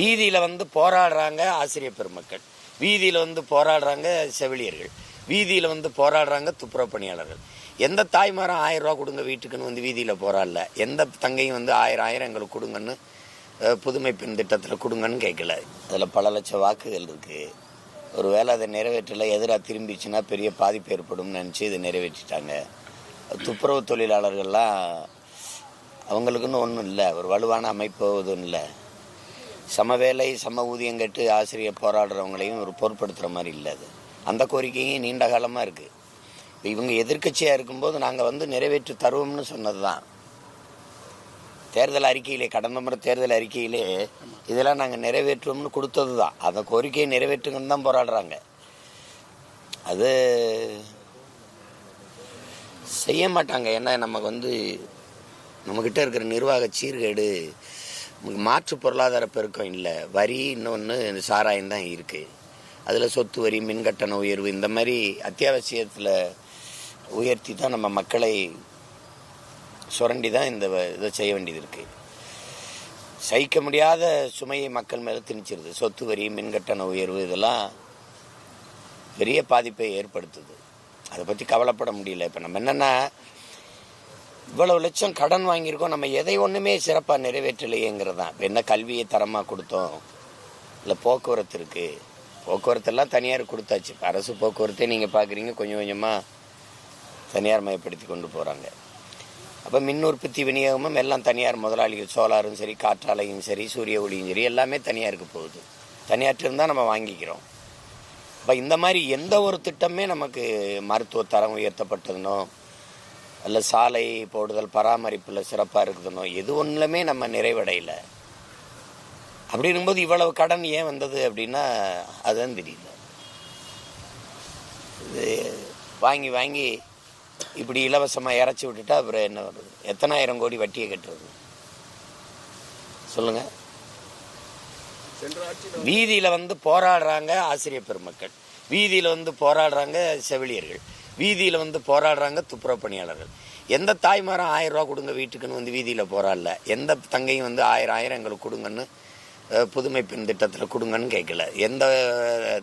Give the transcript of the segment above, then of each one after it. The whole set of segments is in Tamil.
வீதியில் வந்து போராடுறாங்க ஆசிரியர் பெருமக்கள். வீதியில் வந்து போராடுறாங்க செவிலியர்கள். வீதியில் வந்து போராடுறாங்க துப்புரவு பணியாளர்கள். எந்த தாய்மாரும் ஆயிரம் ரூபா கொடுங்க வீட்டுக்குன்னு வந்து வீதியில் போராடல. எந்த தங்கையும் வந்து ஆயிரம் ஆயிரம் எங்களுக்கு கொடுங்கன்னு புதுமை பெண் திட்டத்தில் கொடுங்கன்னு கேட்கல. அதில் பல லட்சம் வாக்குகள் இருக்குது ஒரு வேளை அதை நிறைவேற்றலை எதிராக திரும்பிச்சுன்னா பெரிய பாதிப்பு ஏற்படும்னு நினச்சி இதை நிறைவேற்றிட்டாங்க. துப்புரவு தொழிலாளர்கள்லாம் அவங்களுக்குன்னு ஒன்றும் இல்லை. ஒரு வலுவான அமைப்பு எதுவும் இல்லை. சம வேலை சம ஊதியம் கட்டு ஆசிரியர் போராடுறவங்களையும் ஒரு பொருட்படுத்துகிற மாதிரி இல்லை அது. அந்த கோரிக்கையும் நீண்ட காலமாக இருக்குது இப்போ இவங்க எதிர்க்கட்சியாக இருக்கும்போது நாங்கள் வந்து நிறைவேற்றி தருவோம்னு சொன்னது தான் தேர்தல் அறிக்கையிலே கடந்த முறை தேர்தல் அறிக்கையிலே இதெல்லாம் நாங்கள் நிறைவேற்றுவோம்னு கொடுத்தது தான் அந்த கோரிக்கையை நிறைவேற்றுங்கன்னு தான் போராடுறாங்க. அது செய்ய மாட்டாங்க. ஏன்னா நமக்கு வந்து நம்மக்கிட்ட இருக்கிற நிர்வாக சீர்கேடு நமக்கு மாற்று பொருளாதார பெருக்கம் இல்லை. வரி இன்னொன்று சாராயம் தான் இருக்குது அதில் சொத்து வரி மின்கட்டண உயர்வு இந்த மாதிரி அத்தியாவசியத்தில் உயர்த்தி தான் நம்ம மக்களை சுரண்டி தான் இந்த இதை செய்ய வேண்டியது இருக்குது சகிக்க முடியாத சுமையை மக்கள் மேலே திணிச்சிருது. சொத்து வரி மின்கட்டண உயர்வு இதெல்லாம் பெரிய பாதிப்பை ஏற்படுத்துது. அதை பற்றி கவலைப்பட முடியல. இப்போ நம்ம என்னென்னா இவ்வளவு லட்சம் கடன் வாங்கியிருக்கோம் நம்ம எதை ஒன்றுமே சிறப்பாக நிறைவேற்றலையேங்கிறது தான் என்ன கல்வியை தரமாக கொடுத்தோம்? இல்லை போக்குவரத்து இருக்குது போக்குவரத்தெல்லாம் தனியார் கொடுத்தாச்சு. அரசு போக்குவரத்தே நீங்கள் பார்க்குறீங்க கொஞ்சம் கொஞ்சமாக தனியார் மயப்படுத்தி கொண்டு போகிறாங்க அப்போ மின் உற்பத்தி விநியோகமும் எல்லாம் தனியார் முதலாளிகள் சோலாரும் சரி காற்றாலையும் சரி சூரிய ஒளியும் சரி எல்லாமே தனியாருக்கு போகுது. தனியாற்றிருந்தால் நம்ம வாங்கிக்கிறோம். அப்போ இந்த மாதிரி எந்த ஒரு திட்டமே நமக்கு மருத்துவ தரம் உயர்த்தப்பட்டதுனோ அல்ல சாலை போடுதல் பராமரிப்பில் சிறப்பாக இருக்குதுனோ எது ஒன்றுலுமே நம்ம நிறைவடையல. அப்படி இருக்கும்போது இவ்வளவு கடன் ஏன் வந்தது அப்படின்னா அதுதான் தெரியல இது வாங்கி வாங்கி இப்படி இலவசமாக இறச்சி விட்டுட்டா அப்புறம் என்ன வருது எத்தனாயிரம் கோடி வட்டியை கட்டுறது? சொல்லுங்க. வீதியில் வந்து போராடுறாங்க ஆசிரியர் பெருமக்கள். வீதியில் வந்து போராடுறாங்க செவிலியர்கள். வீதியில் வந்து போராடுறாங்க துப்புரவு பணியாளர்கள். எந்த தாய்மாரும் ஆயிரம் ரூபா கொடுங்க வீட்டுக்குன்னு வந்து வீதியில் போராடல. எந்த தங்கையும் வந்து ஆயிரம் ஆயிரம் எங்களுக்கு கொடுங்கன்னு புதுமை பெண் திட்டத்தில் கொடுங்கன்னு கேட்கல. எந்த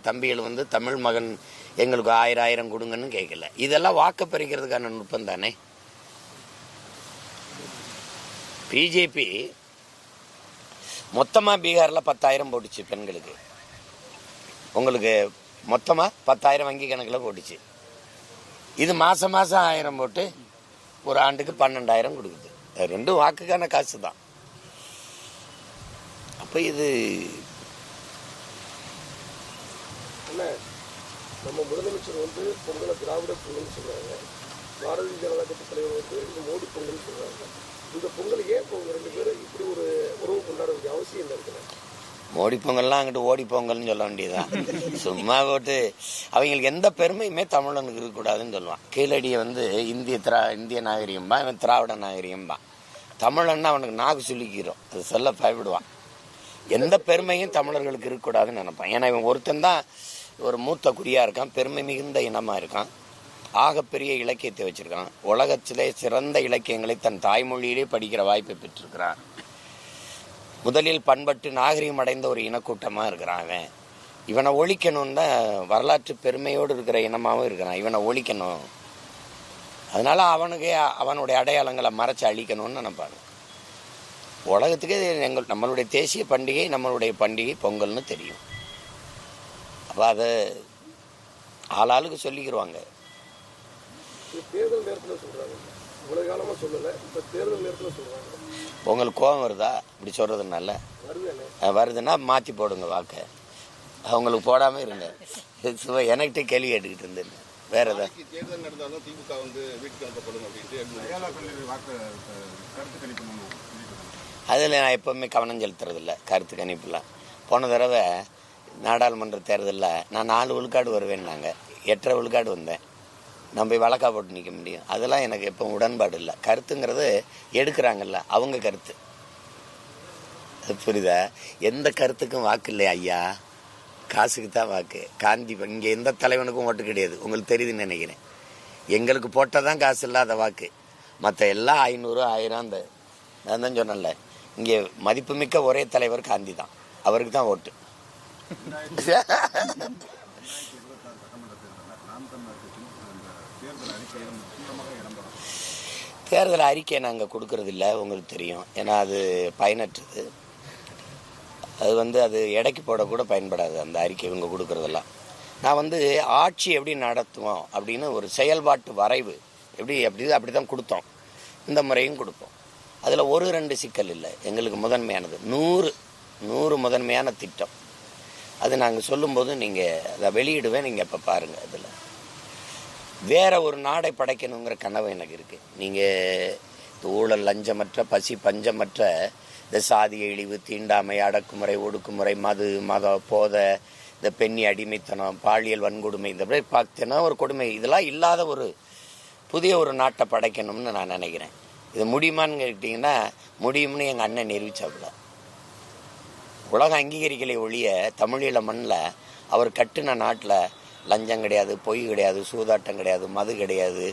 தம்பிகள் வந்து தமிழ் மகன் எங்களுக்கு ஆயிரம் ஆயிரம் கொடுங்கன்னு கேட்கல. இதெல்லாம் வாக்கு பறிக்கிறதுக்கான நுட்பம் தானே? பிஜேபி மொத்தமாக பீகாரில் பத்தாயிரம் போட்டுச்சு பெண்களுக்கு. உங்களுக்கு மொத்தமாக பத்தாயிரம் வங்கி கணக்கில் போட்டுச்சு. இது மாதம் மாதம் ஆயிரம் போட்டு ஒரு ஆண்டுக்கு பன்னெண்டாயிரம் கொடுக்குது. ரெண்டும் வாக்குக்கான காசு தான் அப்போ இது என்ன நம்ம முதலமைச்சர் வந்து பொங்கலை திராவிட பொங்கல்னு சொல்றாங்க. பாரதிய ஜனதா கட்சி தலைவர் வந்து இந்த மோடி பொங்கல்னு சொல்றாங்க. இந்த பொங்கல் ஏன் இப்போ ரெண்டு பேரும் இப்படி ஒரு உறவு கொண்டாட வேண்டிய அவசியம் என்ன இருக்குல்ல மோடி பொங்கல்லாம் அங்கிட்டு ஓடி பொங்கல்னு சொல்ல வேண்டியதுதான். சும்மா போட்டு அவங்களுக்கு எந்த பெருமையுமே தமிழனுக்கு இருக்கக்கூடாதுன்னு சொல்லுவான். கீழடியை வந்து இந்திய திரா இந்திய நாகரிகம்பா இவன் திராவிட நாகரிகம்பா தமிழன்னா அவனுக்கு நாக்கு சுலுக்கிறோம் அது சொல்ல பயப்படுவான். எந்த பெருமையும் தமிழர்களுக்கு இருக்கக்கூடாதுன்னு நினைப்பான். ஏன்னா இவன் ஒருத்தன் தான் ஒரு மூத்த குடியாக இருக்கான் பெருமை மிகுந்த இனமாக இருக்கான். ஆகப்பெரிய இலக்கியத்தை வச்சிருக்கான். உலகத்திலே சிறந்த இலக்கியங்களை தன் தாய்மொழியிலே படிக்கிற வாய்ப்பை பெற்றிருக்கிறான். முதலில் பண்பட்டு நாகரிகம் அடைந்த ஒரு இனக்கூட்டமாக இருக்கிறான் அவன். இவனை ஒழிக்கணும்னு தான் வரலாற்று பெருமையோடு இருக்கிற இனமாகவும் இருக்கிறான். இவனை ஒழிக்கணும். அதனால் அவனுக்கு அவனுடைய அடையாளங்களை மறைச்சி அழிக்கணும்னு நினைப்பாங்க. உலகத்துக்கே எங்கள் நம்மளுடைய தேசிய பண்டிகை நம்மளுடைய பண்டிகை பொங்கல்னு தெரியும். அப்போ அதை ஆளாளுக்கு சொல்லிக்கிருவாங்க. தேர்தல் நேரத்தில் சொல்கிறாங்க இவ்வளவு காலமாக சொல்லலை. இப்போ தேர்தல் நேரத்தில் சொல்கிறாங்க உங்களுக்கு கோபம் வருதா? இப்படி சொல்கிறதுனால வருதுன்னா மாற்றி போடுங்க வாக்கை. அவங்களுக்கு போடாமல் இருங்க. சும்மா எனக்கிட்ட கேள்வி கேட்டுக்கிட்டு இருந்தேன். வேற ஏதாவது நாளைக்கு தேர்தல் நடந்தாலும் திமுக வந்து வீட்டுக்கு அனுப்பப்படும் அப்படின்ட்டு எழுதி அதில் நான் எப்போவுமே கவனம் செலுத்துறதில்ல கருத்து கணிப்புலாம். போன தடவை நாடாளுமன்ற தேர்தலில் நான் நாலு விழுக்காடு வருவேன்னாங்க. எட்டரை விழுக்காடு வந்தேன். நம்ம போய் வழக்கா போட்டு நிற்க முடியும். அதெல்லாம் எனக்கு எப்போ உடன்பாடு இல்லை. கருத்துங்கிறது எடுக்கிறாங்கல்ல அவங்க கருத்து. அது புரியுதா? எந்த கருத்துக்கும் வாக்கு இல்லை ஐயா? காசுக்கு தான் வாக்கு. காந்தி இங்கே எந்த தலைவனுக்கும் ஓட்டு கிடையாது. உங்களுக்கு தெரியுதுன்னு நினைக்கிறேன். எங்களுக்கு போட்டால் தான் காசு இல்லாத வாக்கு. மற்ற எல்லாம் ஐநூறு ஆயிரம் அந்த நான் தான் சொன்னேன்ல. இங்கே மதிப்புமிக்க ஒரே தலைவர் காந்தி தான். அவருக்கு தான் ஓட்டு. தேர்தல் அறிக்கை நாங்கள் கொடுக்கறதில்ல உங்களுக்கு தெரியும். ஏன்னா அது பயனற்றது. அது வந்து அது எடைக்கு போடக்கூட பயன்படாது அந்த அறிக்கை இவங்க கொடுக்கறதெல்லாம். நான் வந்து ஆட்சி எப்படி நடத்துவோம் அப்படின்னு ஒரு செயல்பாட்டு வரைவு எப்படி அப்படி அப்படி தான் கொடுத்தோம். இந்த முறையும் கொடுப்போம். அதில் ஒரு ரெண்டு சிக்கல் இல்லை. எங்களுக்கு முதன்மையானது. நூறு நூறு முதன்மையான திட்டம். அது நாங்கள் சொல்லும்போது நீங்கள் அதை வெளியிடுவேன் நீங்கள் இப்போ பாருங்கள் அதில் வேற ஒரு நாடை படைக்கணுங்கிற கனவு எனக்கு இருக்கு. நீங்க இந்த ஊழல் லஞ்சமற்ற பசி பஞ்சமற்ற இந்த சாதிய இழிவு தீண்டாமை அடக்குமுறை ஒடுக்குமுறை மது மத போத இந்த பெண்ணி அடிமைத்தனம் பாலியல் வன்கொடுமை இந்த மாதிரி பார்த்தீங்கன்னா ஒரு கொடுமை. இதெல்லாம் இல்லாத ஒரு புதிய ஒரு நாட்டை படைக்கணும்னு நான் நினைக்கிறேன். இது முடியுமான்னு கேட்டிங்கன்னா முடியும்னு எங்கள் அண்ணன் நிரூபிச்சாப்புல. உலகம் அங்கீகரிக்கலை ஒழிய தமிழீழ மண்ணில் அவர் கட்டின நாட்டில் லஞ்சம் கிடையாது பொய் கிடையாது சூதாட்டம் கிடையாது மது கிடையாது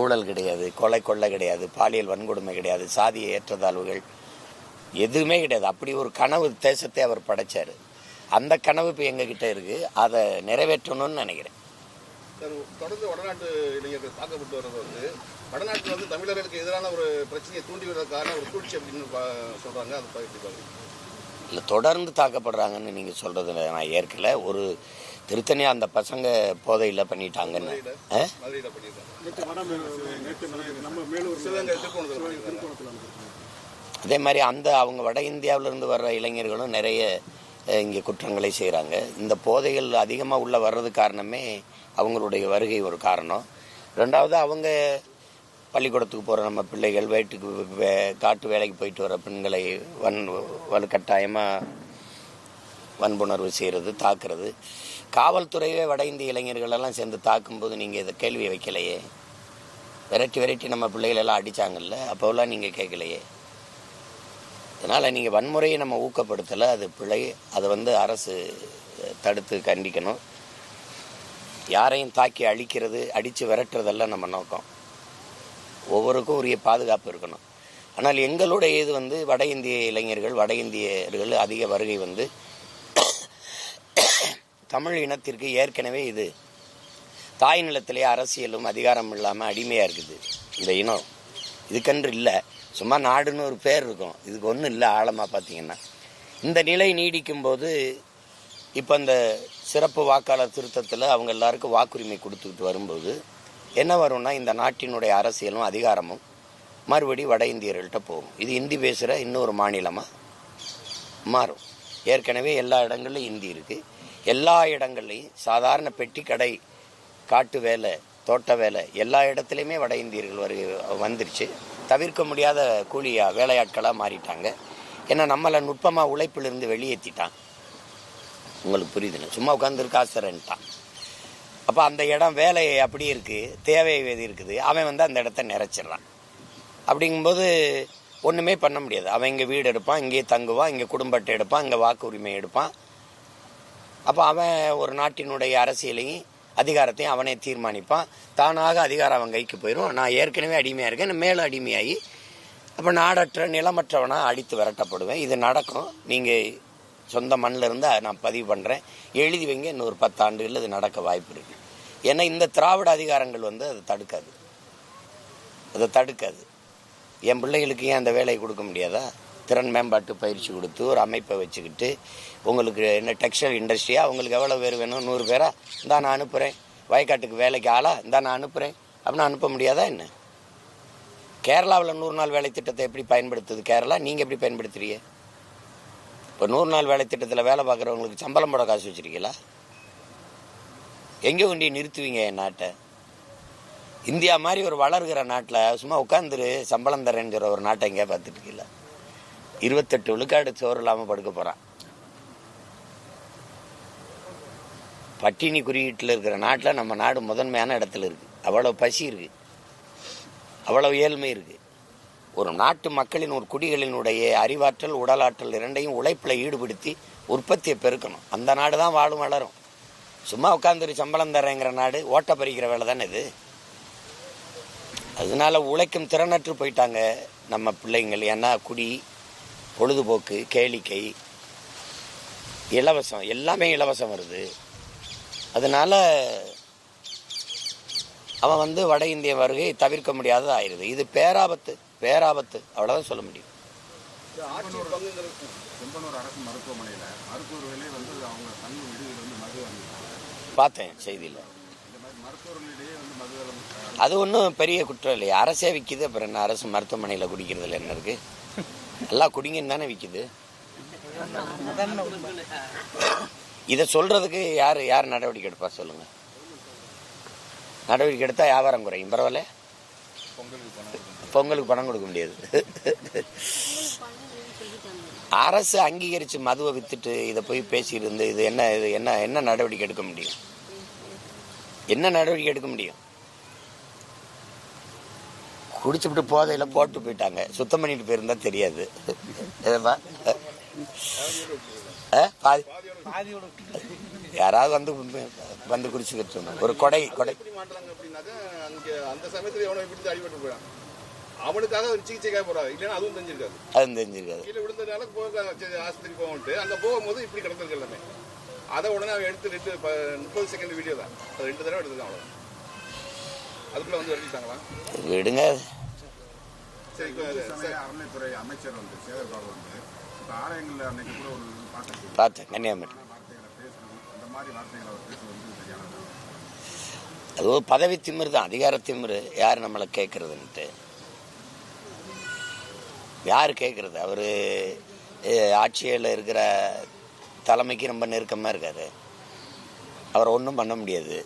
ஊழல் கிடையாது கொலை கொள்ளை கிடையாது பாலியல் வன்கொடுமை கிடையாது சாதிய ஏற்றத்தாழ்வுகள் எதுவுமே கிடையாது. அப்படி ஒரு கனவு தேசத்தை அவர் படைச்சாரு. அந்த கனவு இப்போ எங்ககிட்ட இருக்கு. அதை நிறைவேற்றணும்னு நினைக்கிறேன். தொடர்ந்து வடநாட்டு இளைஞர்கள் தாக்கப்பட்டு வர்றது வந்து வடநாட்டில் வந்து தமிழர்களுக்கு எதிரான ஒரு பிரச்சனையை தூண்டி விடுறதுக்கான ஒரு சூழ்ச்சி அப்படின்னு அதை பகிர்ந்து இல்லை தொடர்ந்து தாக்கப்படுறாங்கன்னு நீங்கள் சொல்கிறது நான் ஏற்கல. ஒரு திருத்தணியாக அந்த பசங்க போதையில் பண்ணிட்டாங்கன்னு. அதே மாதிரி அந்த அவங்க வட இந்தியாவிலிருந்து வர்ற இளைஞர்களும் நிறைய இங்கே குற்றங்களை செய்கிறாங்க இந்த போதைகள் அதிகமாக உள்ள வர்றது காரணமே அவங்களுடைய வருகை ஒரு காரணம். ரெண்டாவது அவங்க பள்ளிக்கூடத்துக்கு போகிற நம்ம பிள்ளைகள் வீட்டுக்கு வே- காட்டு வேலைக்கு போயிட்டு வர பெண்களை வன் வலுக்கட்டாயமாக வன்புணர்வு செய்கிறது தாக்குறது. காவல்துறையே வட இந்திய இளைஞர்களெல்லாம் சேர்ந்து தாக்கும்போது நீங்கள் இதை கேள்வி வைக்கலையே? வெரைட்டி வெரைட்டி நம்ம பிள்ளைகளெல்லாம் அடித்தாங்கல்ல அப்போல்லாம் நீங்கள் கேட்கலையே? அதனால் நீங்கள் வன்முறையை நம்ம ஊக்கப்படுத்தலை அது பிழை அதை வந்து அரசு தடுத்து கண்டிக்கணும். யாரையும் தாக்கி அழிக்கிறது அடித்து விரட்டுறதெல்லாம் நம்ம நோக்கம். ஒவ்வொருக்கும் உரிய பாதுகாப்பு இருக்கணும். ஆனால் எங்களுடைய இது வந்து வட இந்திய இளைஞர்கள் வட இந்தியர்கள் அதிக வருகை வந்து தமிழ் இனத்திற்கு ஏற்கனவே இது. தாய் நிலத்திலே அரசியலும் அதிகாரம் இல்லாமல் அடிமையாக இருக்குது இந்த இனம். இதுக்கென்று இல்லை. சும்மா நாடுன்னு ஒரு பேர் இருக்கும். இதுக்கு ஒன்றும் இல்லை ஆழமாக பார்த்தீங்கன்னா இந்த நிலை நீடிக்கும்போது இப்போ இந்த சிறப்பு வாக்காளர் திருத்தத்தில் அவங்க எல்லாருக்கும் வாக்குரிமை கொடுத்துக்கிட்டு வரும்போது என்ன வரும்னா இந்த நாட்டினுடைய அரசியலும் அதிகாரமும் மறுபடி வட இந்தியர்கள்ட்ட போகும். இது இந்தி பேசுகிற இன்னொரு மாநிலமாக மாறும். ஏற்கனவே எல்லா இடங்கள்லையும் இந்தி இருக்குது எல்லா இடங்கள்லையும் சாதாரண பெட்டி கடை காட்டு வேலை தோட்ட வேலை எல்லா இடத்துலையுமே வட இந்தியர்கள் வரு வந்துருச்சு. தவிர்க்க முடியாத கூலியாக வேலையாட்களாக மாறிட்டாங்க. ஏன்னா நம்மளை நுட்பமாக உழைப்பிலிருந்து வெளியேற்றிட்டான் உங்களுக்கு புரியுதுன்னு சும்மா உட்காந்துரு காசு அப்போ அந்த இடம் வேலை அப்படி இருக்குது தேவை எது இருக்குது. அவன் வந்து அந்த இடத்த நிறைச்சிடுறான். அப்படிங்கும்போது ஒன்றுமே பண்ண முடியாது. அவன் இங்கே வீடு எடுப்பான் இங்கேயே தங்குவான் இங்கே குடும்பத்தை எடுப்பான் இங்கே வாக்கு உரிமை எடுப்பான். அப்போ அவன் ஒரு நாட்டினுடைய அரசியலையும் அதிகாரத்தையும் அவனே தீர்மானிப்பான். தானாக அதிகாரம் அவன் கைக்கு போயிடும் நான் ஏற்கனவே அடிமையாக இருக்கேன் மேலும் அடிமையாகி அப்போ நாடற்ற நிலமற்றவனாக அடித்து விரட்டப்படுவேன். இது நடக்கும். நீங்கள் சொந்த மண்ணில் இருந்து நான் பதிவு பண்ணுறேன் எழுதி வைங்க இன்னொரு பத்தாண்டுகளில் இது நடக்க வாய்ப்பு இருக்குது ஏன்னா இந்த திராவிட அதிகாரங்கள் வந்து அதை தடுக்காது. அதை தடுக்காது. என் பிள்ளைகளுக்கு ஏன் அந்த வேலையை கொடுக்க முடியாதா? திறன் மேம்பாட்டு பயிற்சி கொடுத்து ஒரு அமைப்பை வச்சுக்கிட்டு உங்களுக்கு என்ன டெக்ஸ்டைல் இண்டஸ்ட்ரியாக உங்களுக்கு எவ்வளோ பேர் வேணும்? நூறு பேரா? இந்தா நான் அனுப்புகிறேன் வயக்காட்டுக்கு வேலைக்கு ஆளா? இந்தா நான் அனுப்புகிறேன் அப்படின்னு அனுப்ப முடியாதா என்ன? கேரளாவில் நூறு நாள் வேலை திட்டத்தை எப்படி பயன்படுத்துது கேரளா? நீங்கள் எப்படி பயன்படுத்துறீங்க? இப்போ நூறு நாள் வேலை திட்டத்தில் வேலை பார்க்குறவங்களுக்கு சம்பளம் போட காசு வச்சிருக்கீங்களா? எங்கே கொண்டு நிறுத்துவீங்க என் நாட்டை? இந்தியா மாதிரி ஒரு வளர்கிற நாட்டில் சும்மா உட்காந்துரு சம்பளம் தரேங்கிற ஒரு நாட்டை எங்கேயா பார்த்துட்டு இருக்கீங்களா இருபத்தெட்டு விழுக்காடு சோறு இல்லாமல் படுக்க போகிறான் பட்டினி குறியீட்டில் இருக்கிற நாட்டில் நம்ம நாடு முதன்மையான இடத்துல இருக்குது அவ்வளோ பசி இருக்குது அவ்வளோ ஏழ்மை இருக்குது ஒரு நாட்டு மக்களின் ஒரு குடிகளினுடைய அறிவாற்றல் உடலாற்றல் இரண்டையும் உழைப்பில் ஈடுபடுத்தி உற்பத்தியை பெருக்கணும். அந்த நாடு தான் வாழும் வளரும். சும்மா உட்காந்துரு சம்பளம் தரேங்கிற நாடு ஓட்ட பறிக்கிற வேலை தானே இது? அதனால உழைக்கும் திறனற்று போயிட்டாங்க நம்ம பிள்ளைங்கள். ஏன்னா குடி பொழுதுபோக்கு கேளிக்கை இலவசம் எல்லாமே இலவசம் வருது. அதனால அவன் வந்து வட இந்திய வருகை தவிர்க்க முடியாதது ஆயிடுது. இது பேராபத்து பேராபத்து அவ்வளோதான் சொல்ல முடியும். பார்த்தேன் செய்தியில். அது ஒன்றும் பெரிய குற்றம் இல்லையா. அரசே விற்கிது அப்புறம் என்ன? அரசு மருத்துவமனையில் குடிக்கிறதுல என்ன இருக்கு? எல்லாம் குடிங்கன்னு தானே விற்கிது இதை சொல்றதுக்கு யார் யார் நடவடிக்கை எடுப்பா சொல்லுங்க. நடவடிக்கை எடுத்தால் வியாபாரம் குறையும். பரவாயில்ல. பொங்கலுக்கு பணம் கொடுக்க முடியாது. அரசு அங்கீகரித்து மதுவை வித்துட்டு இதை போய் பேசிட்டு இருந்து இது என்ன இது என்ன என்ன நடவடிக்கை எடுக்க முடியும்? என்ன நடவடிக்கை எடுக்க முடியும்? குடிச்சுட்டு போதையில போட்டு போயிட்டாங்க. சுத்தம் பண்ணிட்டு போயிருந்தா தெரியாது? பாதி யாராவது வந்து வந்து குடிச்சுக்கிட்டு இருந்தாங்க. ஒரு கொடை கொடை. அவனுக்காக ஒரு சிகிச்சைக்காக போறாங்க. இல்லைன்னா அதுவும் தெரிஞ்சிருக்காது. அது தெரிஞ்சிருக்காது. கீழே விழுந்ததுனால போக சரி, ஆஸ்பத்திரி போகன்ட்டு அங்கே போகும்போது இப்படி கிடந்திருக்கு எல்லாமே. அதை உடனே அவன் எடுத்து ரெண்டு முப்பது செகண்ட் வீடியோ தான். அது ரெண்டு தடவை எடுத்துருக்கான் அவ்வளோ அதுக்குள்ள வந்து விடுங்க சரி இப்போ அது- சமய அறநிலைத்துறை அமைச்சர் வந்து சேகர் பாபு வந்து இப்போ ஆலயங்களில் அன்னைக்கு கூட ஒரு பார்த்துருக்கீங்க பார்த்தேன் கன்னியாகுமரி வார்த்தைகளை பேசுறது அந்த மாதிரி வார்த்தைகளை அவர் பேசுவது வந்து சரியானது அது ஒரு பதவி திமிரு தான் அதிகார திமிரு. யார் நம்மளை கேட்கறதுன்ட்டு. யார் கேட்கறது? அவர் ஆட்சியில் இருக்கிற தலைமைக்கு ரொம்ப நெருக்கமாக இருக்காரு. அவரை ஒன்றும் பண்ண முடியாது.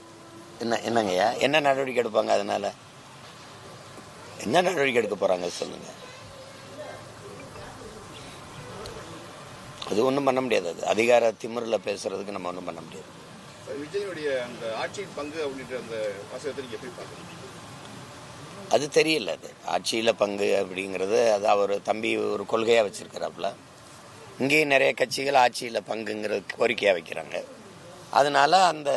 என்ன என்னங்கய்யா? என்ன நடவடிக்கை எடுப்பாங்க அதனால? என்ன நடவடிக்கை எடுக்க போகிறாங்க சொல்லுங்க. அது ஒன்றும் பண்ண முடியாது. அது அதிகார திமிரில் பேசுறதுக்கு நம்ம ஒன்றும் பண்ண முடியாது. விஜயனுடைய அந்த ஆட்சியின் பங்கு அப்படின்ற அந்த வாசகத்தை நீங்க எப்படி பார்க்குறீங்க? அது தெரியல அது. ஆட்சியில் பங்கு அப்படிங்கிறது அது அவர் தம்பி ஒரு கொள்கையாக வச்சிருக்கிறாப்புல. இங்கேயும் நிறைய கட்சிகள் ஆட்சியில் பங்குங்கிறது கோரிக்கையாக வைக்கிறாங்க. அதனால அந்த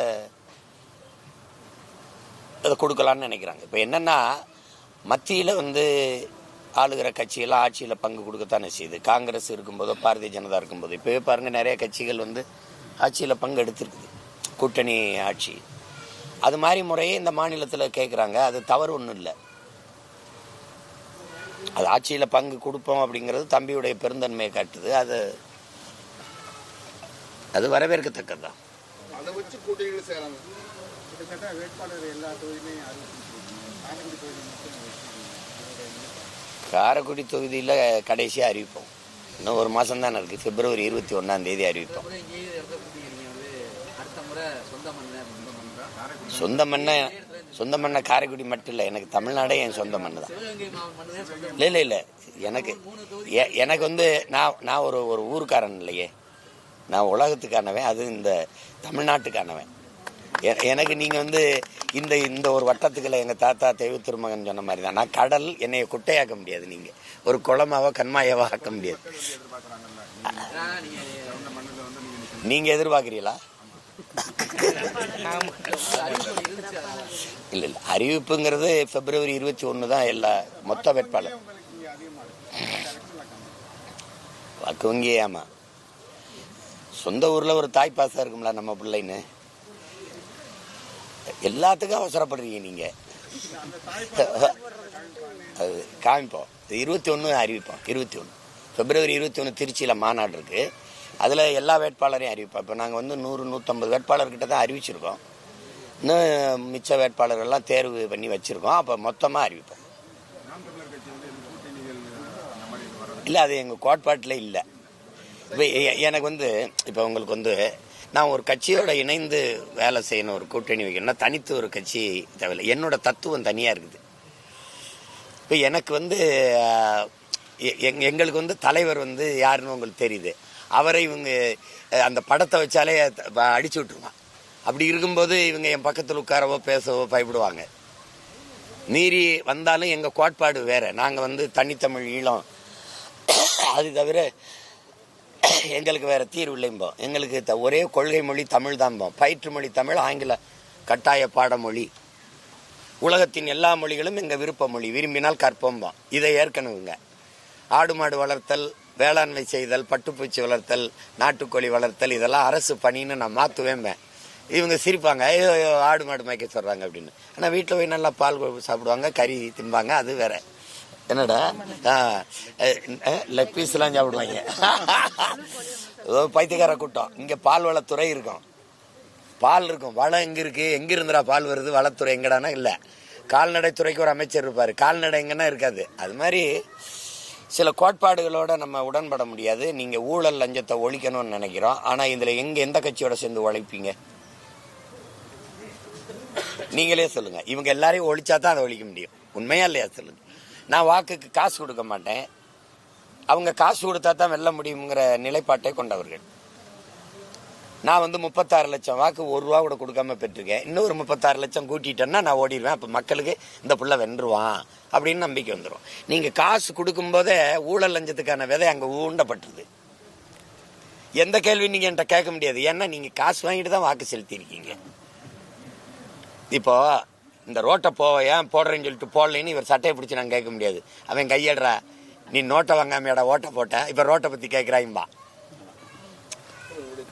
அதை கொடுக்கலான்னு நினைக்கிறாங்க. இப்போ என்னன்னா மத்தியில் வந்து ஆளுகிற கட்சியெல்லாம் ஆட்சியில் பங்கு கொடுக்கத்தானே செய்யுது. காங்கிரஸ் இருக்கும்போதோ பாரதிய ஜனதா இருக்கும்போது இப்போவே பாருங்கள் நிறைய கட்சிகள் வந்து ஆட்சியில் பங்கு எடுத்திருக்குது. கூட்டணி ஆட்சி. அது மாதிரி முறையே இந்த மாநிலத்தில் கேட்குறாங்க அது தவறு ஒன்றும் இல்லை. அது ஆட்சியில் பங்கு கொடுப்போம் அப்படிங்கிறது தம்பியுடைய பெருந்தன்மையை காட்டுது. அது அது வரவேற்கத்தக்கது தான். அதை வச்சு கூட்டணிகள் சேராங்க கிட்டத்தட்ட வேட்பாளர் எல்லா தொகுதியிலையும் காரைக்குடி தொகுதியில் கடைசியாக அறிவிப்போம். இன்னும் ஒரு மாதம் தானே இருக்குது பிப்ரவரி இருபத்தி ஒன்றாம் தேதி அறிவிப்போம். சொந்த மண்ணு சொந்த மண்ணை? காரைக்குடி மட்டும் இல்லை. எனக்கு தமிழ்நாடே என் சொந்த மண்ணு தான். இல்லை இல்லை இல்லை. எனக்கு எனக்கு வந்து நான் நான் ஒரு ஒரு ஊருக்காரன் இல்லையே. நான் உலகத்துக்கானவன் அது இந்த தமிழ்நாட்டுக்கானவன். எனக்கு நீங்கள் வந்து இந்த இந்த ஒரு வட்டத்துக்குள்ள எங்கள் தாத்தா தெய்வ திருமகன் சொன்ன மாதிரி தான் நான் கடல் என்னை குட்டையாக்க முடியாது நீங்கள் ஒரு குளமாவோ கண்மாயாவோ ஆக்க முடியாது. நீங்கள் எதிர்பார்க்குறீங்களா? இல்லை இல்லை. அறிவிப்புங்கிறது பிப்ரவரி இருபத்தி ஒன்று தான் எல்லா மொத்த வேட்பாளர். வாக்கு வங்கி ஆமாம் சொந்த ஊரில் ஒரு தாய் பாசம் இருக்கும்ல நம்ம பிள்ளைன்னு. எல்லாத்துக்கும் அவசரப்படுறீங்க நீங்கள் அது காமிப்போம். இருபத்தி ஒன்று அறிவிப்போம். இருபத்தி ஒன்று பிப்ரவரி இருபத்தி ஒன்று திருச்சியில் மாநாடு இருக்குது அதில் எல்லா வேட்பாளரையும் அறிவிப்போம். இப்போ நாங்கள் வந்து நூறு நூற்றம்பது வேட்பாளர்கிட்ட தான் அறிவிச்சிருக்கோம். இன்னும் மிச்ச வேட்பாளர்கள்லாம் தேர்வு பண்ணி வச்சுருக்கோம். அப்போ மொத்தமாக அறிவிப்போம். இல்லை அது எங்கள் கோட்பாட்டில் இல்லை. இப்போ எனக்கு வந்து இப்போ உங்களுக்கு வந்து நான் ஒரு கட்சியோட இணைந்து வேலை செய்யணும் ஒரு கூட்டணி வைக்கணும்னா தனித்து ஒரு கட்சி தேவையில்லை. என்னோட தத்துவம் தனியாக இருக்குது. இப்போ எனக்கு வந்து எ- எங்களுக்கு வந்து தலைவர் வந்து யாருன்னு உங்களுக்கு தெரியுது. அவரை இவங்க அந்த படத்தை வச்சாலே அடிச்சு விட்டுருவான். அப்படி இருக்கும்போது இவங்க என் பக்கத்தில் உட்காரவோ பேசவோ பயப்படுவாங்க. மீறி வந்தாலும் எங்கள் கோட்பாடு வேறு. நாங்கள் வந்து தனித்தமிழ் ஈழம். அது தவிர எங்களுக்கு வேற தீர்வு இல்லைம்போம் எங்களுக்கு த- ஒரே கொள்கை மொழி தமிழ் தான்போம் பயிற்று மொழி தமிழ் ஆங்கில கட்டாய பாடமொழி. உலகத்தின் எல்லா மொழிகளும் எங்கள் விருப்ப மொழி. விரும்பினால் கற்போம்போம் இதை ஏற்கனவுங்க ஆடு மாடு வளர்த்தல் வேளாண்மை செய்தல் பட்டுப்பூச்சி வளர்த்தல் நாட்டுக்கோழி வளர்த்தல் இதெல்லாம் அரசு பணின்னு நான் மாற்றுவேன் இவங்க சிரிப்பாங்க. ஐயோ ஐயோ, ஆடு மாடு மேய்க்க சொல்கிறாங்க அப்படின்னு. ஆனால் வீட்டில் போய் நல்லா பால் சாப்பிடுவாங்க கறி தின்பாங்க அது வேறு. என்னடா? லெக் பீஸ்லாம் சாப்பிடுவாங்க. ஓ, பைத்தியக்கார கூட்டம். இங்கே பால் வளத்துறை இருக்கும். பால் இருக்கும். வளம் எங்க இருக்கு? எங்க இருந்துடா பால் வருது? வளத்துறை எங்கடானா இல்ல. கால்நடைத்துறைக்கு ஒரு அமைச்சர் இருப்பார். கால்நடை எங்கன்னா இருக்காது. அது மாதிரி சில கோட்பாடுகளோட நம்ம உடன்பட முடியாது. நீங்க ஊழல் லஞ்சத்தை ஒழிக்கணும்னு நினைக்கிறோம். ஆனா இதுல எங்க எந்த கட்சியோட சேர்ந்து உழைப்பீங்க நீங்களே சொல்லுங்க. இவங்க எல்லாரையும் ஒழிச்சா தான் அதை ஒழிக்க முடியும். உண்மையா இல்லையா சொல்லுங்க? நான் வாக்குக்கு காசு கொடுக்க மாட்டேன். அவங்க காசு கொடுத்தா தான் வெல்ல முடியுங்கிற நிலைப்பாட்டை கொண்டவர்கள். நான் வந்து முப்பத்தாறு லட்சம் வாக்கு ஒரு ரூபா கூட கொடுக்காம பெற்றிருக்கேன். இன்னொரு முப்பத்தாறு லட்சம் கூட்டிட்டேன்னா நான் ஓடிடுவேன். அப்போ மக்களுக்கு இந்த புள்ள வென்றுவான் அப்படின்னு நம்பிக்கை வந்துடும் நீங்கள் காசு கொடுக்கும்போதே ஊழல் லஞ்சத்துக்கான விதை அங்கே ஊண்டப்பட்டுருது. எந்த கேள்வி நீங்கள் என்கிட்ட கேட்க முடியாது. ஏன்னா நீங்கள் காசு வாங்கிட்டு தான் வாக்கு செலுத்தியிருக்கீங்க. இப்போது இந்த ரோட்டை போவ ஏன் போடுறேன்னு சொல்லிட்டு போடலைன்னு இவர் சட்டையை பிடிச்சி நான் கேட்க முடியாது. அவன் கையடுறா நீ நோட்டை வாங்காமையாடா ஓட்டை போட்ட இப்போ ரோட்டை பத்தி கேட்குறாயும்பா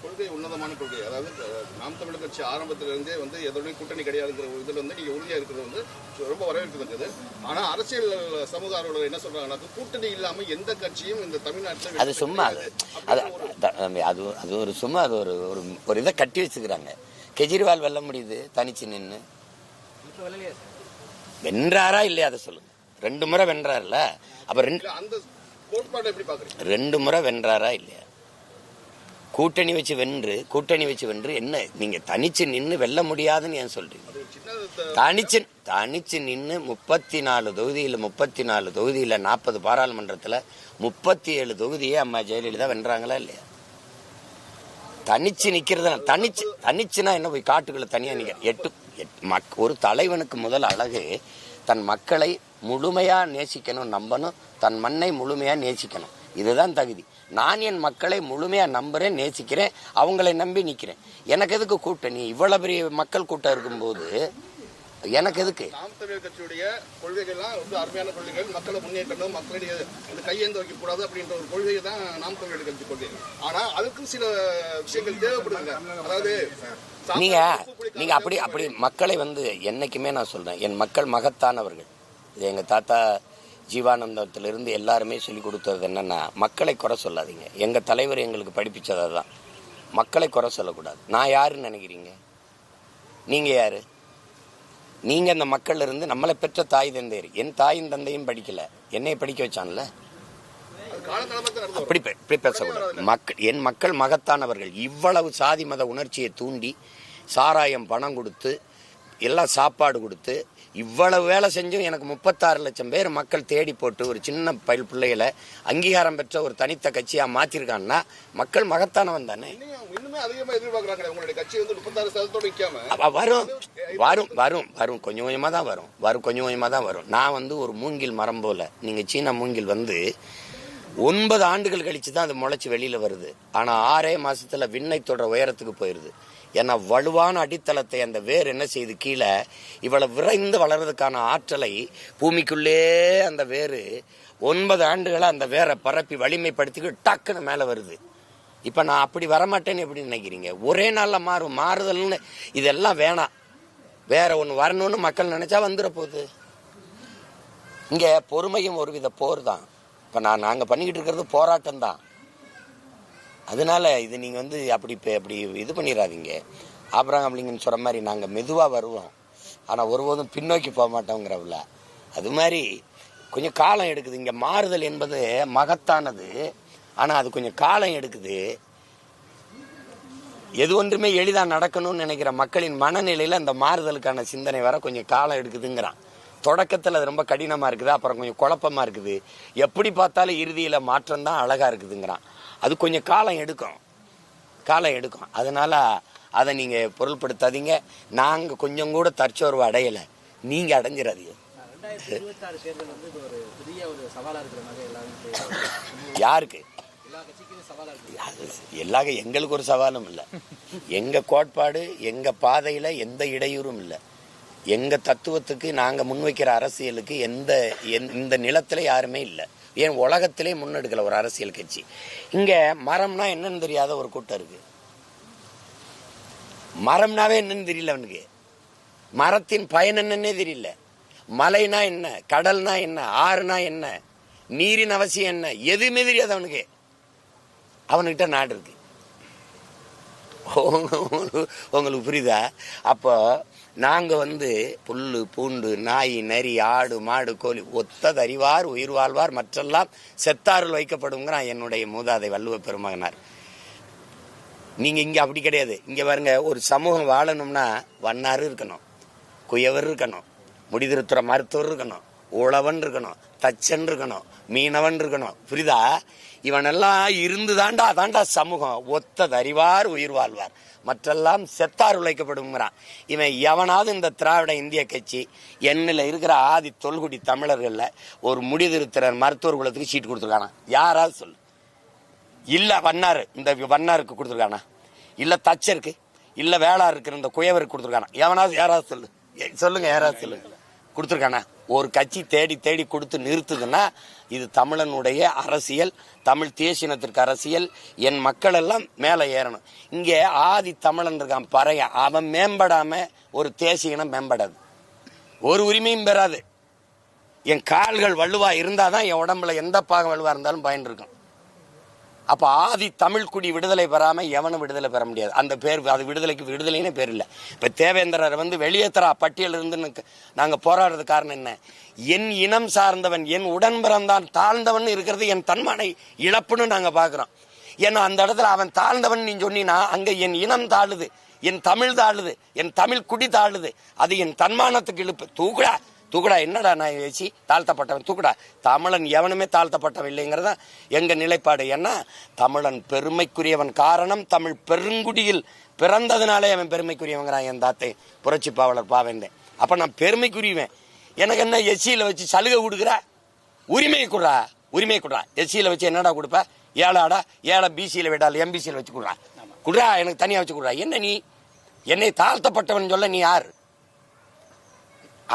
கொள்கை உன்னதமான கொள்கை. அதாவது நாம் தமிழர் கட்சி ஆரம்பத்திலிருந்தே வந்து எதோடய கூட்டணி கிடையாதுங்கிற இதில் வந்து நீங்க உறுதியா இருக்கிறது வந்து ரொம்ப வரவேற்கத்தக்கது. ஆனா அரசியல் சமூக ஆர்வலர் என்ன சொல்றாங்கன்னா கூட்டணி இல்லாம எந்த கட்சியும் இந்த தமிழ்நாட்டில் அது சும்மா அது அது ஒரு சும்மா அது ஒரு ஒரு இதை கட்டி வச்சுக்கிறாங்க. கெஜ்ரிவால் வெல்ல முடியுது தனிச்சு நின்று வென்றாரா இல்லையா அதை சொல்லுங்க ரெண்டு முறை வென்றார்ல. அப்ப ரெண்டு ரெண்டு முறை வென்றாரா இல்லையா? கூட்டணி வச்சு வென்று கூட்டணி வச்சு வென்று என்ன நீங்க தனிச்சு நின்று வெல்ல முடியாதுன்னு ஏன் சொல்றீங்க? தனிச்சு தனிச்சு நின்று முப்பத்தி நாலு தொகுதியில் முப்பத்தி நாலு தொகுதியில் நாற்பது பாராளுமன்றத்தில் முப்பத்தி ஏழு தொகுதியே அம்மா ஜெயலலிதா வென்றாங்களா இல்லையா? தனிச்சு நிக்கிறது தனிச்சு தனிச்சுனா என்ன போய் காட்டுக்குள்ள தனியா நிக்க எட்டு எட்டு மக் ஒரு தலைவனுக்கு முதல் அழகு தன் மக்களை முழுமையாக நேசிக்கணும் நம்பணும் தன் மண்ணை முழுமையாக நேசிக்கணும். இதுதான் தகுதி. நான் என் மக்களை முழுமையாக நம்புறேன் நேசிக்கிறேன் அவங்களை நம்பி நிற்கிறேன் எனக்கு எதுக்கு கூட்டணி இவ்வளோ பெரிய மக்கள் கூட்டம் இருக்கும்போது எனக்கு எதுக்கு? நாம் தமிழர் கட்சியுடைய கொள்கைகள்லாம் ரொம்ப அருமையான கொள்கைகள். மக்களை முன்னேற்றணும் மக்களுடைய இந்த கையேந்து வைக்க கூடாது அப்படின்ற ஒரு கொள்கை தான் நாம் தமிழர் கட்சி கொள்கை ஆனா அதுக்கும் சில விஷயங்கள் தேவைப்படுதுங்க. அதாவது நீங்க நீங்க அப்படி அப்படி மக்களை வந்து என்னைக்குமே நான் சொல்றேன். என் மக்கள் மகத்தானவர்கள். இது எங்க தாத்தா ஜீவானந்தத்திலிருந்து எல்லாருமே சொல்லி கொடுத்தது என்னன்னா மக்களை குறை சொல்லாதீங்க. எங்க தலைவர் எங்களுக்கு படிப்பிச்சது அதுதான். மக்களை குறை சொல்லக்கூடாது. நான் யாருன்னு நினைக்கிறீங்க? நீங்க யாரு? நீங்க அந்த மக்கள் இருந்து நம்மளை பெற்ற தாய் தந்தையர். என் தாயும் தந்தையும் படிக்கல. என்னைய படிக்க வச்சான்ல? அப்படி பே- இப்படி பேசக்கூடாது மக்கள் என் மக்கள் மகத்தானவர்கள். இவ்வளவு சாதி மத உணர்ச்சியை தூண்டி சாராயம் பணம் கொடுத்து எல்லாம் சாப்பாடு கொடுத்து இவ்வளவு வேலை செஞ்சும் எனக்கு முப்பத்தாறு லட்சம் பேர் மக்கள் தேடி போட்டு ஒரு சின்ன பயில் பிள்ளைகளை அங்கீகாரம் பெற்ற ஒரு தனித்த கட்சியா மாத்திருக்கான்னா மக்கள் மகத்தானவன் தானே? வரும் வரும் வரும் வரும். கொஞ்சம் கொஞ்சமா தான் வரும். வரும் கொஞ்சம் கொஞ்சமா தான் வரும். நான் வந்து ஒரு மூங்கில் மரம் போல. நீங்க சீனா மூங்கில் வந்து ஒன்பது ஆண்டுகள் கழிச்சு தான் அது முளைச்சு வெளியில வருது. ஆனா ஆறே மாசத்துல விண்ணை தொடர உயரத்துக்கு போயிருது. ஏன்னா வலுவான அடித்தளத்தை அந்த வேர் என்ன செய்யுது கீழே இவ்வளவு விரைந்து வளர்றதுக்கான ஆற்றலை பூமிக்குள்ளே அந்த வேறு ஒன்பது ஆண்டுகளை அந்த வேரை பரப்பி வலிமைப்படுத்திக்கிட்டு டக்குன்னு மேலே வருது. இப்போ நான் அப்படி வரமாட்டேன்னு எப்படி நினைக்கிறீங்க? ஒரே நாளில் மாறும் மாறுதல்னு இதெல்லாம் வேணாம். வேற ஒன்று வரணும்னு மக்கள் நினைச்சா வந்துட போகுது. இங்கே பொறுமையும் ஒரு வித போர் தான். இப்போ நான் நாங்கள் பண்ணிக்கிட்டு இருக்கிறது போராட்டம் தான் அதனால இது நீங்கள் வந்து அப்படி இப்போ அப்படி இது பண்ணிடாதீங்க ஆபராம் லிங்கன் சொல்ற மாதிரி நாங்கள் மெதுவாக வருவோம். ஆனால் ஒருபோதும் பின்னோக்கி போக மாட்டோங்கிறவில்ல அது மாதிரி கொஞ்சம் காலம் எடுக்குது. இங்கே மாறுதல் என்பது மகத்தானது. ஆனால் அது கொஞ்சம் காலம் எடுக்குது. எது ஒன்றுமே எளிதாக நடக்கணும்னு நினைக்கிற மக்களின் மனநிலையில் அந்த மாறுதலுக்கான சிந்தனை வர கொஞ்சம் காலம் எடுக்குதுங்கிறான். தொடக்கத்தில் அது ரொம்ப கடினமாக இருக்குது. அப்புறம் கொஞ்சம் குழப்பமாக இருக்குது. எப்படி பார்த்தாலும் இறுதியில் மாற்றம் தான் அழகாக இருக்குதுங்கிறான். அது கொஞ்சம் காலம் எடுக்கும். காலம் எடுக்கும். அதனால அதை நீங்க பொருள்படுத்தாதீங்க. நாங்க கொஞ்சம் கூட தற்சோர்வு அடையல. நீங்க அடைஞ்சிடாதீங்க. யாருக்கு? எல்லா கட்சிக்கும் சவாலா இருக்கு. அது எல்லா எங்களுக்கு ஒரு சவாலும் இல்லை. எங்க கோட்பாடு எங்க பாதையில எந்த இடையூறும் இல்லை. எங்க தத்துவத்துக்கு நாங்க முன்வைக்கிற அரசியலுக்கு எந்த- இந்த நிலத்துல யாருமே இல்லை. ஏன் உலகத்திலே முன்னெடுக்கல ஒரு அரசியல் கட்சி? இங்க மரம்னா என்னன்னு தெரியாத ஒரு கூட்டம் இருக்கு. மரம்னாவே என்னன்னு தெரியல அவனுக்கு. மரத்தின் பயன் என்னன்னே தெரியல. மலைனா என்ன? கடல்னா என்ன? ஆறுனா என்ன? நீரின் அவசியம் என்ன? எதுவுமே தெரியாது அவனுக்கு. அவனுக்கிட்ட நாடு இருக்கு. உங்களுக்கு- உங்களுக்கு புரியுதா? அப்போ நாங்க வந்து புல்லு பூண்டு நாய் நரி ஆடு மாடு கோழி ஒத்தது அறிவார் உயிர் வாழ்வார் மற்றெல்லாம் செத்தாரில் வைக்கப்படுங்கிறான் என்னுடைய மூதாதை வள்ளுவ பெருமகனார். நீங்க இங்க அப்படி கிடையாது. இங்க பாருங்க ஒரு சமூகம் வாழணும்னா வண்ணாறு இருக்கணும் குயவர் இருக்கணும் முடிதிருத்துற மருத்துவர் இருக்கணும் உழவன் இருக்கணும் தச்சன் இருக்கணும் மீனவன் இருக்கணும். புரியுதா? இவனெல்லாம் இருந்து தாண்டா தாண்டா சமூகம். ஒத்தது அறிவார் உயிர் வாழ்வார். மற்றெல்லாம் செத்தார் உழைக்கப்படுங்கிறான் இவன் எவனாவது இந்த திராவிட இந்திய கட்சி என்னில் இருக்கிற ஆதி தொல்குடி தமிழர்களில் ஒரு முடிதிருத்திரர் மருத்துவர் குலத்துக்கு சீட்டு கொடுத்துருக்கானா? யாராவது சொல்லு. இல்லை வண்ணார் இந்த வண்ணாருக்கு கொடுத்துருக்கானா? இல்லை தச்சருக்கு இல்லை வேளாறு இருக்கிற இந்த குயவருக்கு கொடுத்துருக்கானா? எவனாவது யாராவது சொல்லு. ஏ, சொல்லுங்க யாராவது சொல்லுங்க கொடுத்துருக்கானா? ஒரு கட்சி தேடி தேடி கொடுத்து நிறுத்துதுன்னா இது தமிழனுடைய அரசியல் தமிழ் தேசினத்திற்கு அரசியல் என் மக்கள் எல்லாம் மேலே ஏறணும். இங்கே ஆதி தமிழன் இருக்கான் பறைய அவன் மேம்படாம ஒரு தேசிய இனம் மேம்படாது. ஒரு உரிமையும் பெறாது. என் கால்கள் வலுவாக இருந்தால் தான் என் உடம்புல எந்த பாகம் வலுவாக இருந்தாலும் பயன் இருக்கும். அப்ப ஆதி தமிழ் குடி விடுதலை பெறாம எவனும் விடுதலை பெற முடியாது. அந்த பேர் அது விடுதலைக்கு விடுதலைன்னு பேர் இல்லை. இப்ப தேவேந்திரர் வந்து வெளியேற்றா பட்டியல் இருந்து நாங்க போராடுறது காரணம் என்ன? என் இனம் சார்ந்தவன் என் உடன்பிறந்தான் தாழ்ந்தவன் இருக்கிறது என் தன்மானை இழப்புன்னு நாங்க பாக்குறோம். ஏன்னா அந்த இடத்துல அவன் தாழ்ந்தவன் நீ சொன்னீங்கன்னா அங்க என் இனம் தாழுது என் தமிழ் தாழுது என் தமிழ் குடி தாழுது அது என் தன்மானத்துக்கு இழுப்பு. தூக்குடா! தூக்குடா என்னடா நான் வச்சு தாழ்த்தப்பட்டவன்? தூக்குடா. தமிழன் எவனுமே தாழ்த்தப்பட்டவன் இல்லைங்கிறதா எங்கள் நிலைப்பாடு? ஏன்னா தமிழன் பெருமைக்குரியவன். காரணம் தமிழ் பெருங்குடியில் பிறந்ததுனாலே அவன் பெருமைக்குரியவங்கிறான் என் தாத்தை. புரட்சி பாவலர் பாவேந்தேன் அப்போ நான் பெருமைக்குரியவன். எனக்கு என்ன எஸ்சியில் வச்சு சலுகை கொடுக்குறா? உரிமை கொடுறா? உரிமை குடுறா. எஸ்சியில வச்சு என்னடா கொடுப்ப? ஏழாடா ஏழை பிசியில் விடாது எம்பிசியில் வச்சு கொடுறா. கொடுறா எனக்கு தனியாக வச்சு கொடுறா. என்ன நீ? என்னை தாழ்த்தப்பட்டவன் சொல்ல நீ யார்?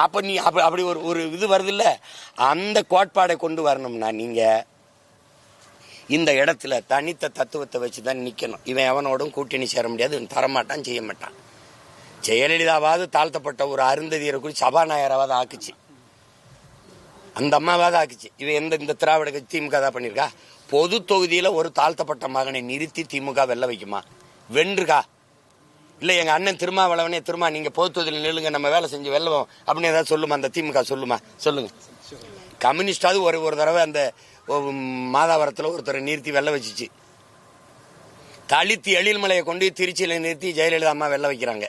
அப்ப நீ அப்ப அப்படி ஒரு ஒரு இது வருது இல்ல அந்த கோட்பாடை கொண்டு வரணும்னா நீங்க இந்த இடத்துல தனித்த தத்துவத்தை வச்சு தான் நிக்கணும். இவன் எவனோடும் கூட்டணி சேர முடியாது இவன் தரமாட்டான் செய்ய மாட்டான். ஜெயலலிதாவாவது தாழ்த்தப்பட்ட ஒரு அருந்ததியரை குறித்து சபாநாயகராவது ஆக்குச்சு. அந்த அம்மாவாவது ஆக்குச்சு. இவன் எந்த இந்த திராவிட கட்சி திமுக தான் பண்ணியிருக்கா பொது தொகுதியில ஒரு தாழ்த்தப்பட்ட மகனை நிறுத்தி திமுக வெல்ல வைக்குமா? வென்றுகா? இல்லை எங்கள் அண்ணன் திருமாவளவனே திருமா நீங்கள் பொது தொகுதியில் நில்லுங்க நம்ம வேலை செஞ்சு வெல்லவோம். அப்படின்னு ஏதாவது சொல்லுமா? அந்த திமுக சொல்லுமா? சொல்லுங்க. கம்யூனிஸ்டாவது ஒரு ஒரு தடவை அந்த மாதாவரத்தில் ஒருத்தரை நிறுத்தி வெள்ள வச்சுச்சு. தளித்து எழில்மலையை கொண்டு திருச்சியில் நிறுத்தி ஜெயலலிதா அம்மா வெள்ள வைக்கிறாங்க.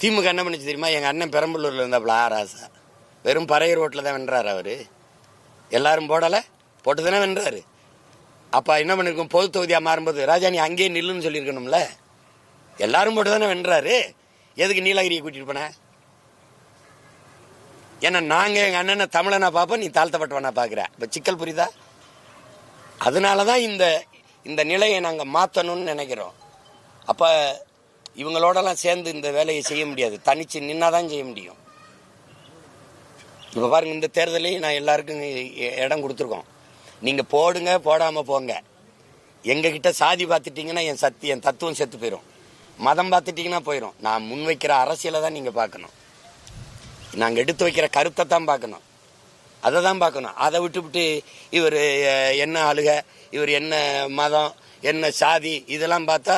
திமுக என்ன பண்ணிச்சு தெரியுமா? எங்கள் அண்ணன் பெரம்பலூரில் இருந்தாப்புல ஆராசா ராசா. வெறும் பறைய ரோட்டில் தான் வென்றார் அவர். எல்லாரும் போடலை போட்டு தானே வென்றாரு. அப்போ என்ன பண்ணிருக்கோம்? பொது தொகுதியாக மாறும்போது ராஜா நீ அங்கேயே நில்லுன்னு சொல்லியிருக்கணும்ல? எல்லாரும் போட்டு தானே வென்றாரு? எதுக்கு நீலகிரியை கூட்டிட்டு போன? ஏன்னா நாங்கள் எங்கள் அண்ணனை தமிழனா பார்ப்போம் நீ தாழ்த்தப்பட்டவனா பார்க்குற. இப்போ சிக்கல் புரியுதா? அதனாலதான் இந்த இந்த நிலையை நாங்கள் மாற்றணும்னு நினைக்கிறோம். அப்போ இவங்களோடலாம் சேர்ந்து இந்த வேலையை செய்ய முடியாது. தனிச்சு நின்னாதான் செய்ய முடியும். இப்போ பாருங்கள் இந்த தேர்தலையும் நான் எல்லாருக்கும் இடம் கொடுத்துருக்கோம். நீங்கள் போடுங்க போடாமல் போங்க. எங்ககிட்ட சாதி பார்த்துட்டிங்கன்னா என் சக்தி என் தத்துவம் செத்து போயிடும் மதம் பார்த்துட்டீங்கன்னா போயிடும் நான் முன் வைக்கிற அரசியலை தான் நீங்கள் பார்க்கணும். நாங்கள் எடுத்து வைக்கிற கருத்தை தான் பார்க்கணும். அதை தான் பார்க்கணும். அதை விட்டுவிட்டு இவர் என்ன ஆளுக இவர் என்ன மதம் என்ன சாதி இதெல்லாம் பார்த்தா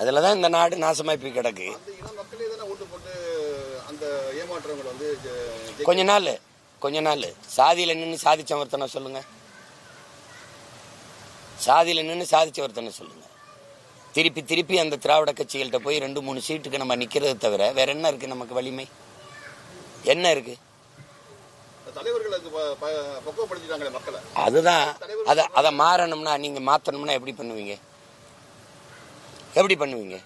அதில் தான் இந்த நாடு நாசமாய் போய் கிடக்கு. அந்த கொஞ்ச நாள் கொஞ்ச நாள். சாதியில் நின்று சாதிச்சவர்த்தனை சொல்லுங்கள் சாதியில் நின்று சாதிச்சவர்த்தனை சொல்லுங்கள் திருப்பி திருப்பி அந்த திராவிட கட்சிகள்கிட்ட போய் ரெண்டு மூணு சீட்டுக்கு நம்ம நிக்கிறதை தவிர வேற என்ன இருக்கு நமக்கு வலிமை? என்ன இருக்கு? அதுதான். அதை அதை மாறணும்னா நீங்க மாத்தணும்னா எப்படி பண்ணுவீங்க? எப்படி பண்ணுவீங்க?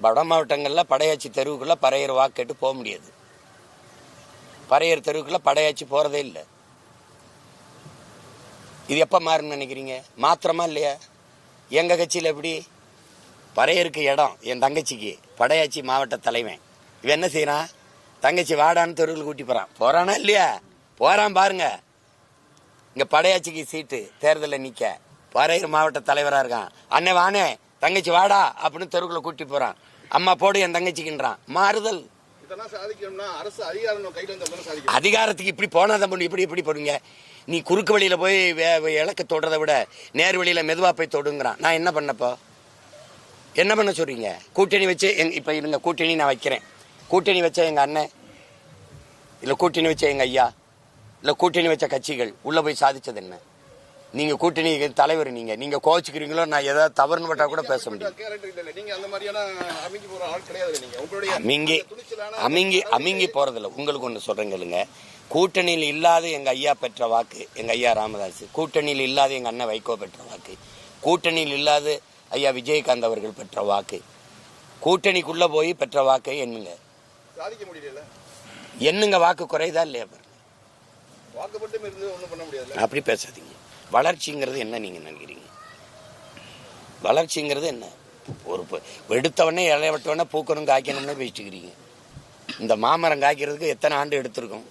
வட மாவட்டங்கள்ல படையாச்சி தெருவுக்குள்ள பறையர் வாக்கெட்டு போக முடியாது. பறையர் தெருவுக்குள்ள படையாச்சி போறதே இல்லை. இது எப்ப மாறணும்னு நினைக்கிறீங்க? மாத்திரமா இல்லையா? எங்க கட்சியில எப்படி? பறையருக்கு இடம் என் தங்கச்சிக்கு. படையாச்சி மாவட்ட தலைவன். இவன் என்ன செய்யறான் தங்கச்சி வாடான்னு தெருவில் கூட்டி போறான். போறானா இல்லையா? போறான் பாருங்க. இங்க படையாச்சிக்கு சீட்டு தேர்தலில் நிக்க. பறையூர் மாவட்ட தலைவரா இருக்கான். அண்ணே வானே தங்கச்சி வாடா அப்படின்னு தெருக்குள்ள கூட்டி போறான். அம்மா போடு என் தங்கச்சிக்குன்றான். மாறுதல். அதிகாரத்துக்கு இப்படி போனாதான் பண்ணு இப்படி இப்படி போடுங்க நீ குறுக்கு வழியில போய் இலக்க தொடுறதை விட நேர் வழியில மெதுவா போய் தொடுங்கிறான். நான் என்ன பண்ணப்போ? என்ன பண்ண சொல்றீங்க? கூட்டணி வச்சு எங்க இப்ப இருங்க கூட்டணி நான் வைக்கிறேன். கூட்டணி வச்ச எங்க அண்ணன் இல்ல கூட்டணி வச்ச எங்க ஐயா இல்ல கூட்டணி வச்ச கட்சிகள் உள்ள போய் சாதிச்சது என்ன? நீங்க கூட்டணி தலைவர் நீங்க. நீங்க கோச்சுக்கிறீங்களோ நான் ஏதாவது தவறுன்னு பட்டா கூட பேச முடியும். அமிங்கி அமிங்கி அமிங்கி போறதில்ல. உங்களுக்கு ஒன்று சொல்றேன் கேளுங்க. கூட்டணியில் இல்லாத எங்க ஐயா பெற்ற வாக்கு எங்க ஐயா ராமதாஸ் கூட்டணியில் இல்லாத எங்க அண்ணன் வைகோ பெற்ற வாக்கு. கூட்டணியில் இல்லாத ஐயா விஜயகாந்த் அவர்கள் பெற்ற வாக்கு. கூட்டணிக்குள்ள போய் பெற்ற வாக்கை எண்ணுங்க. சாதிக்க முடியல எண்ணுங்க வாக்கு குறையுதா இல்லையா பாருங்க. அப்படி பேசாதீங்க. வளர்ச்சிங்கிறது என்ன நீங்க நினைக்கிறீங்க? வளர்ச்சிங்கிறது என்ன? ஒரு எடுத்தவொடனே இலையவட்டவொடனே பூக்கணும் காய்க்கணும்னு பேசிட்டுக்கிறீங்க. இந்த மாமரம் காய்க்கிறதுக்கு எத்தனை ஆண்டு எடுத்திருக்கும்?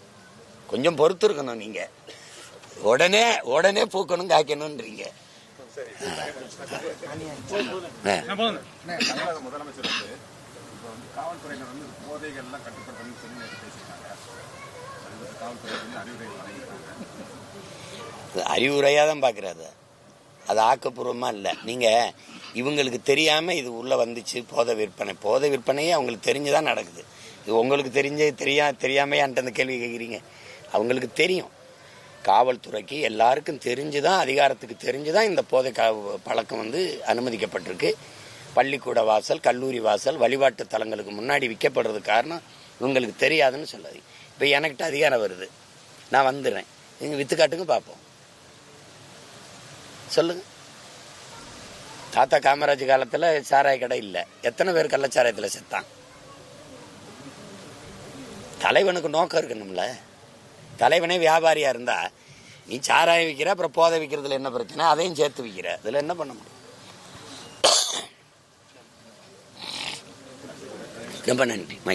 கொஞ்சம் பொறுத்து இருக்கணும் நீங்க. உடனே உடனே பூக்கணும். தமிழக முதலமைச்சர் வந்து இப்போ வந்து காவல்துறையினர் வந்து போதைகள்லாம் கட்டுப்படுத்தணும்னு சொல்லி பேசியிருக்காங்க காவல்துறை வந்து அறிவுரை வழங்கியிருக்காங்க அறிவுரையாக தான் பார்க்குறாரு. அது ஆக்கப்பூர்வமாக இல்லை. நீங்கள் இவங்களுக்கு தெரியாமல் இது உள்ளே வந்துச்சு போதை விற்பனை. போதை விற்பனையே அவங்களுக்கு தெரிஞ்சு தான் நடக்குது. இது உங்களுக்கு தெரிஞ்சு தெரியா தெரியாமையான்ட்டு அந்த கேள்வி கேட்குறீங்க அவங்களுக்கு தெரியும். காவல்துறைக்கு எல்லாருக்கும் தெரிஞ்சு தான் அதிகாரத்துக்கு தெரிஞ்சு தான் இந்த போதை பழக்கம் வந்து அனுமதிக்கப்பட்டிருக்கு. பள்ளிக்கூட வாசல் கல்லூரி வாசல் வழிபாட்டு தலங்களுக்கு முன்னாடி விற்கப்படுறதுக்கு காரணம் இவங்களுக்கு தெரியாதுன்னு சொல்லாது இப்போ எனக்கிட்ட அதிகாரம் வருது. நான் வந்துடுறேன். நீங்கள் வித்து காட்டுங்க பார்ப்போம் சொல்லுங்க. தாத்தா காமராஜ் காலத்தில் சாராய கடை இல்லை. எத்தனை பேர் கள்ளச்சாராயத்தில் செத்தான்? தலைவனுக்கு நோக்கம் இருக்கணும்ல. தலைவனே வியாபாரியா இருந்தா நீ சாராயம் விற்கிற அப்புறம் போதை விற்கிறதுல என்ன பிரச்சனை? அதையும் சேர்த்து விற்கிற அதுல என்ன பண்ண முடியும்? ரொம்ப நன்றி. மகிழ்ச்சி.